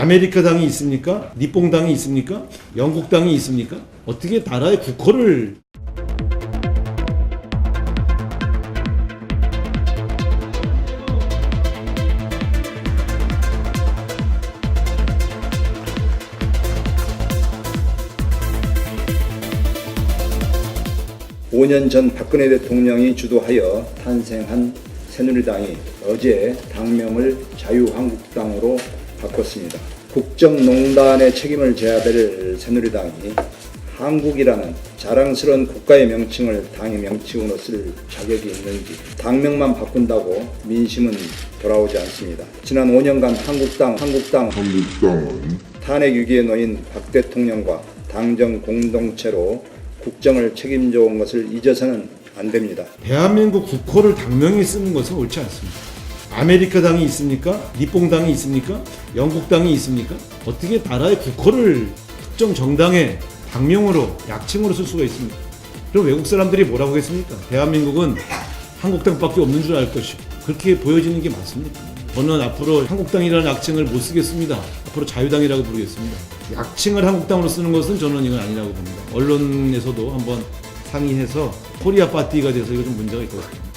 아메리카 당이 있습니까? 니뽕 당이 있습니까? 영국 당이 있습니까? 어떻게 나라의 국호를 오 년 전 박근혜 대통령이 주도하여 탄생한 새누리당이 어제 당명을 자유한국당으로 바꿨습니다. 국정농단의 책임을 져야 될 새누리당이 한국이라는 자랑스러운 국가의 명칭을 당의 명칭으로 쓸 자격이 있는지 당명만 바꾼다고 민심은 돌아오지 않습니다. 지난 5년간 한국당, 한국당, 한국당은 탄핵 위기에 놓인 박 대통령과 당정 공동체로 국정을 책임져 온 것을 잊어서는 안 됩니다. 대한민국 국호를 당명에 쓰는 것은 옳지 않습니다. 아메리카 당이 있습니까? 니뽕 당이 있습니까? 영국 당이 있습니까? 어떻게 나라의 국호를 특정 정당의 당명으로 약칭으로 쓸 수가 있습니까? 그럼 외국 사람들이 뭐라고 하겠습니까? 대한민국은 한국당밖에 없는 줄 알 것이고 그렇게 보여지는 게 맞습니다. 저는 앞으로 한국당이라는 약칭을 못 쓰겠습니다. 앞으로 자유당이라고 부르겠습니다. 약칭을 한국당으로 쓰는 것은 저는 이건 아니라고 봅니다. 언론에서도 한번 상의해서 코리아 파티가 돼서 이거 좀 문제가 같습니다.